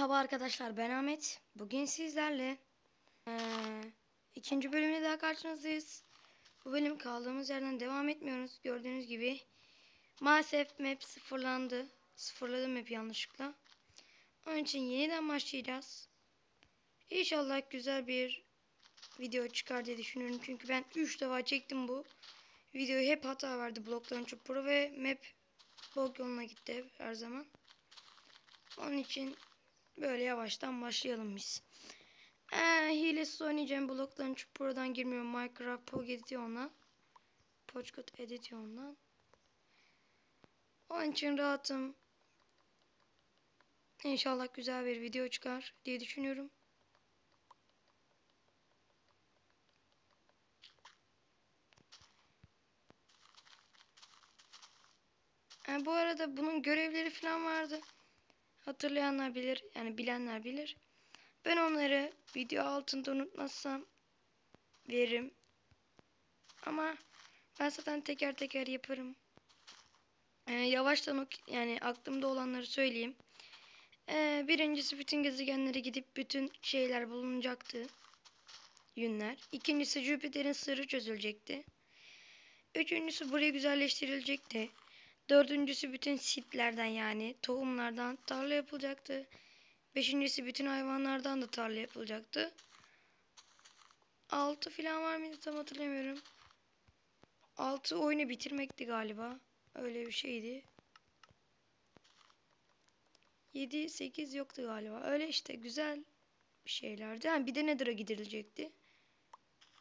Merhaba arkadaşlar ben Ahmet. Bugün sizlerle eee, ikinci bölümle daha karşınızdayız. Bu bölüm kaldığımız yerden devam etmiyoruz. Gördüğünüz gibi maalesef map sıfırlandı. Sıfırladım map yanlışlıkla. Onun için yeniden başlayacağız. İnşallah güzel bir video çıkar diye düşünüyorum. Çünkü ben 3 defa çektim bu. Videoyu hep hata verdi blokların çubuğu ve map blok yoluna gitti her zaman. Onun için Böyle yavaştan başlayalım biz. Ee, hilesiz oynayacağım. Blokların çubuğundan girmiyorum. Minecraft Pog Edition'la. Pocket Edition'la. Onun için rahatım. İnşallah güzel bir video çıkar diye düşünüyorum. Yani bu arada bunun görevleri falan vardı. Hatırlayanlar bilir, yani bilenler bilir. Ben onları video altında unutmazsam veririm. Ama ben zaten teker teker yaparım. Ee, yavaştan yani aklımda olanları söyleyeyim. Ee, birincisi bütün gezegenlere gidip bütün şeyler bulunacaktı. Yünler. İkincisi Jüpiter'in sırrı çözülecekti. Üçüncüsü burayı güzelleştirilecekti. Dördüncüsü bütün sitlerden yani tohumlardan tarla yapılacaktı. Beşincisi bütün hayvanlardan da tarla yapılacaktı. Altı falan var mıydı tam hatırlamıyorum. Altı oyunu bitirmekti galiba. Öyle bir şeydi. Yedi, sekiz yoktu galiba. Öyle işte güzel şeylerdi. Yani bir de Nether'a gidilecekti.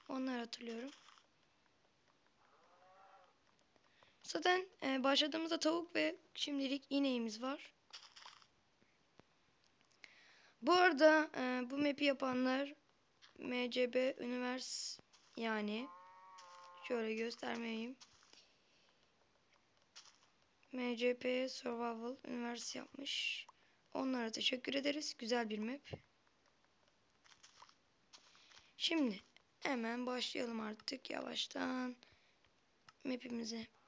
Onları hatırlıyorum. Zaten e, başladığımızda tavuk ve şimdilik ineğimiz var. Bu arada e, bu map'i yapanlar MCB Univers yani şöyle göstermeyeyim. MCP Survival Univers yapmış. Onlara teşekkür ederiz. Güzel bir map. Şimdi hemen başlayalım artık yavaştan map'imize.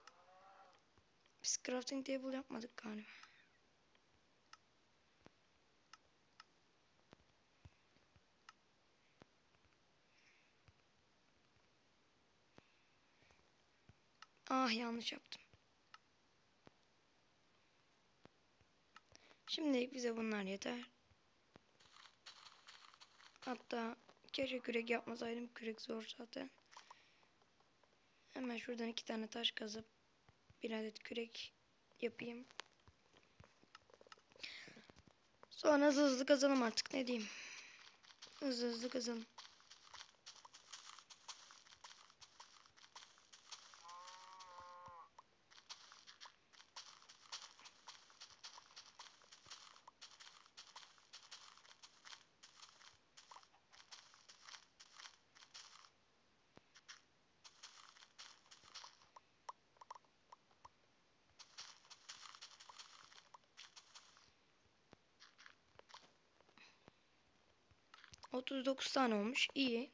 Biz crafting table yapmadık galiba. Ah yanlış yaptım. Şimdi bize bunlar yeter. Hatta keşke kürek yapmasaydım. Kürek zor zaten. Hemen şuradan iki tane taş kazıp bir adet kürek yapayım. Sonra hızlı hızlı kazanalım artık ne diyeyim. Hızlı hızlı kazanalım. 39 tane olmuş. İyi.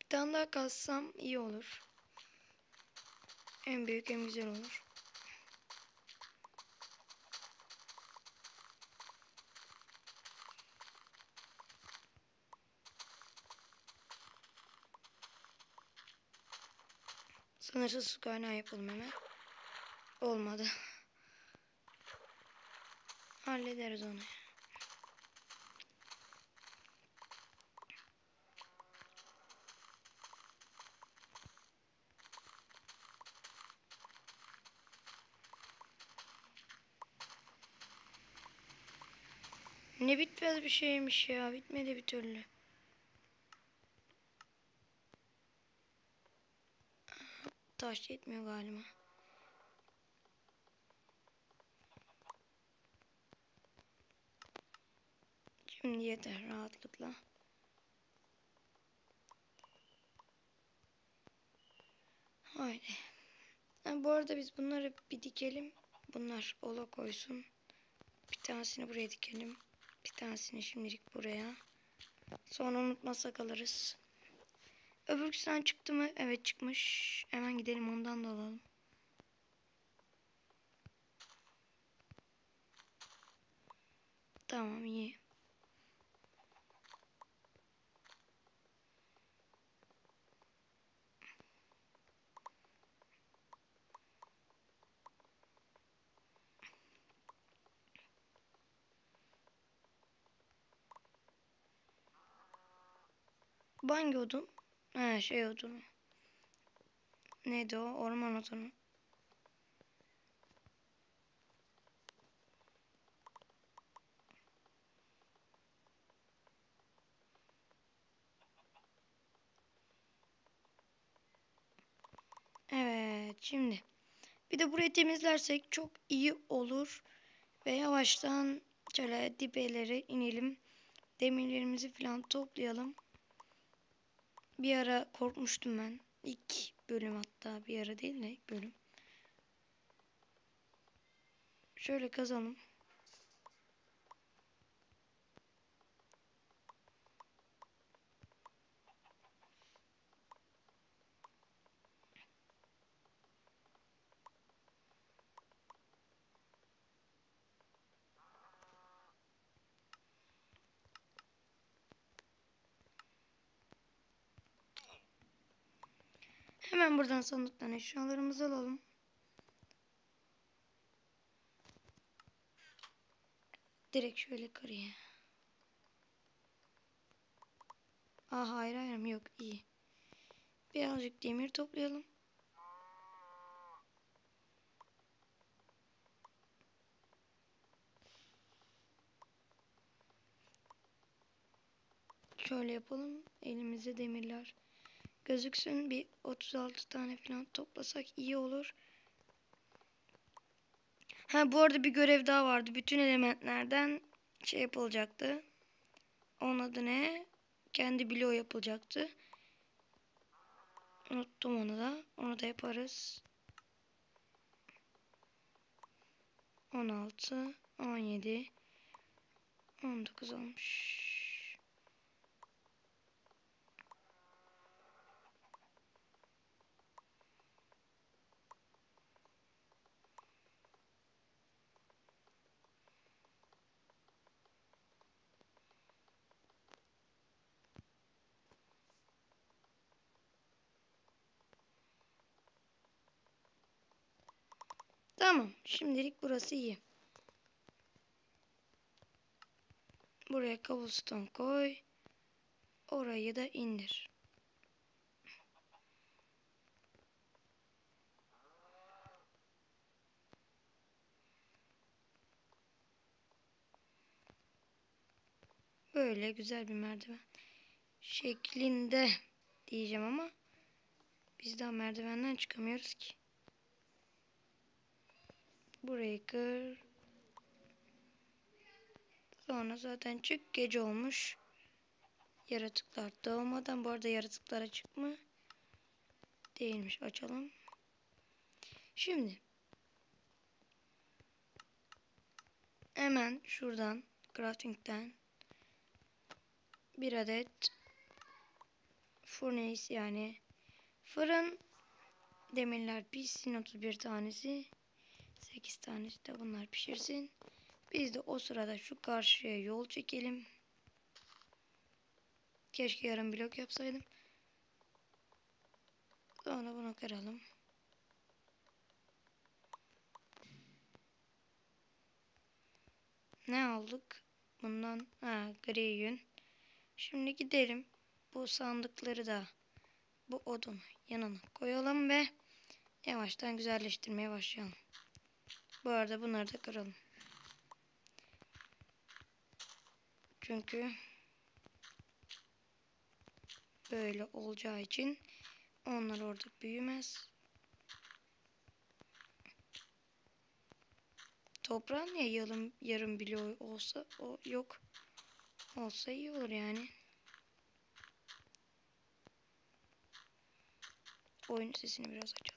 Bir tane daha kazsam iyi olur. En büyük en güzel olur. Sınırsız kaynağı yapalım hemen. Olmadı. Hallederiz onu. Ne bitmez bir şeymiş ya. Bitmedi bir türlü. Taş yetmiyor galiba. Şimdi yeter rahatlıkla. Haydi. Ha, bu arada biz bunları bir dikelim. Bunlar ola koysun. Bir tanesini buraya dikelim. Bir tanesini şimdilik buraya. Sonra unutmazsak alırız. Öbürküsünden çıktı mı? Evet çıkmış. Hemen gidelim ondan da alalım. Tamam iyi. Bu hangi odun? He şey odunu. Neydi o? Orman odunu. Evet şimdi. Bir de burayı temizlersek çok iyi olur. Ve yavaştan şöyle dibelere inelim. Demirlerimizi falan toplayalım. Bir ara korkmuştum ben. İlk bölüm hatta bir ara değil de ilk bölüm. Şöyle kazalım. Buradan sandıktan eşyalarımızı alalım. Direkt şöyle kırıya. Aa hayır hayır yok iyi. Birazcık demir toplayalım. Şöyle yapalım. Elimizde demirler gözüksün. Bir 36 tane falan toplasak iyi olur. Ha bu arada bir görev daha vardı. Bütün elementlerden şey yapılacaktı. Onun adı ne? Kendi bloğu yapılacaktı. Unuttum onu da. Onu da yaparız. 16, 17, 19 olmuş. Tamam. Şimdilik burası iyi. Buraya cobblestone koy. Orayı da indir. Böyle güzel bir merdiven şeklinde diyeceğim ama biz daha merdivenden çıkamıyoruz ki. Burayı kır. Sonra zaten çık gece olmuş. Yaratıklar doğmadan bu arada yaratıklar açık mı? Değilmiş açalım. Şimdi hemen şuradan crafting'den bir adet furnace yani fırın demirler pişsin 31 tanesi 8 tanesi de bunlar pişirsin. Biz de o sırada şu karşıya yol çekelim. Keşke yarım blok yapsaydım. Sonra bunu kıralım. Ne aldık? Bundan ha, gri yün. Şimdi gidelim. Bu sandıkları da bu odun yanına koyalım ve yavaştan güzelleştirmeye başlayalım. Bu arada bunları da kıralım. Çünkü böyle olacağı için onlar orada büyümez. Toprağın ya yarım, yarım bloğu olsa o yok. Olsa iyi olur yani. Oyun sesini biraz açalım.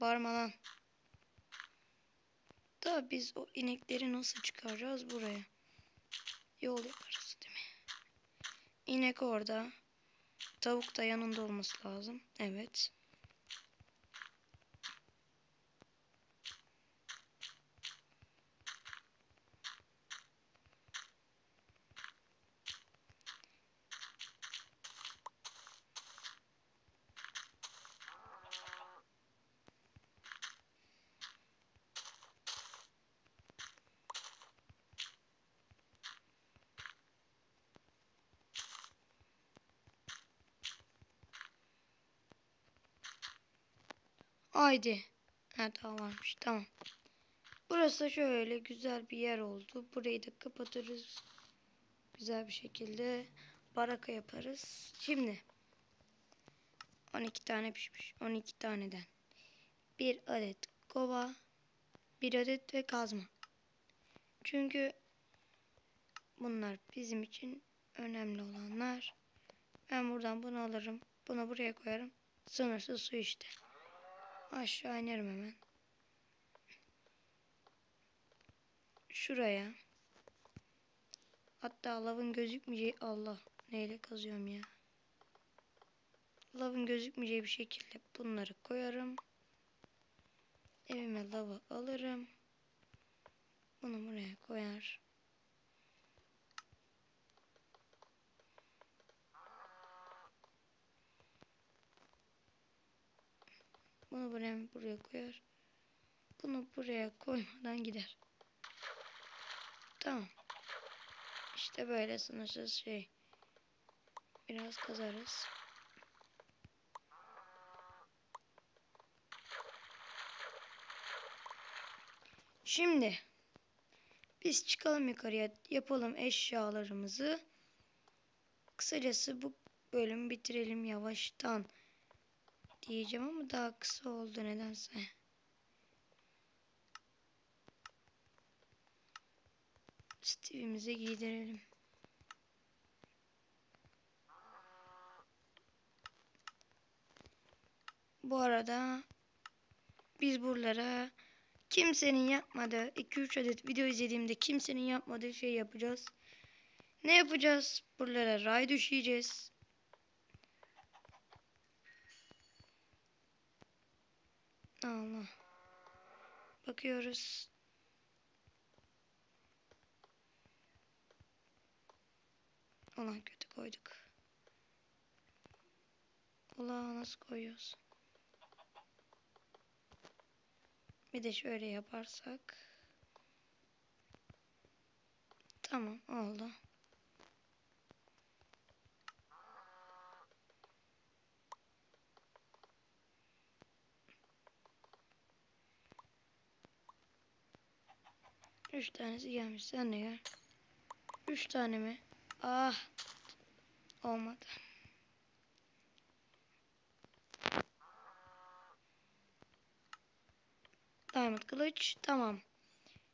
Bağırma lan. Da biz o inekleri nasıl çıkaracağız buraya? Yol yaparız değil mi? İnek orada. Tavuk da yanında olması lazım. Evet. Haydi. Ha daha varmış. Tamam. Burası şöyle güzel bir yer oldu. Burayı da kapatırız. Güzel bir şekilde baraka yaparız. Şimdi 12 tane pişmiş. 12 taneden bir adet kova, bir adet ve kazma. Çünkü bunlar bizim için önemli olanlar. Ben buradan bunu alırım. Bunu buraya koyarım. Sınırsız su işte. Aşağı inerim hemen. Şuraya. Hatta lavın gözükmeyeceği Allah neyle kazıyorum ya. Lavın gözükmeyeceği bir şekilde bunları koyarım. Evime lava alırım. Bunu buraya koyar. Bunu buraya, buraya koyar. Bunu buraya koymadan gider. Tamam. İşte böyle sınırsız şey. Biraz kazarız. Şimdi biz çıkalım yukarıya yapalım eşyalarımızı. Kısacası bu bölümü bitirelim yavaştan diyeceğim ama daha kısa oldu nedense. Steve'imize giydirelim. Bu arada biz buralara kimsenin yapmadığı 2-3 adet video izlediğimde kimsenin yapmadığı şey yapacağız. Ne yapacağız? Buralara ray düşeceğiz. Allah. Bakıyoruz. Ulan kötü koyduk. Ulan nasıl koyuyoruz? Bir de şöyle yaparsak. Tamam oldu. Üç tanesi gelmiş. Sen de gel. Üç tane mi? Ah. Olmadı. Diamond kılıç. Tamam.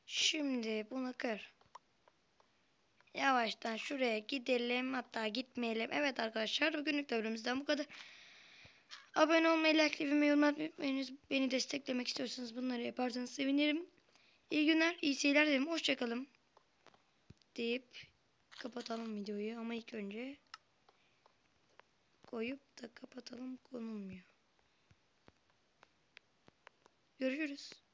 Şimdi bunu kır. Yavaştan şuraya gidelim. Hatta gitmeyelim. Evet arkadaşlar bugünlük de bölümümüzden bu kadar. Abone olmayı, like, ve yorum atmayı unutmayınız. Beni desteklemek istiyorsanız bunları yaparsanız sevinirim. İyi günler, iyi seyirler dilerim. Hoşçakalın. Deyip kapatalım videoyu ama ilk önce koyup da kapatalım konulmuyor. Görüşürüz.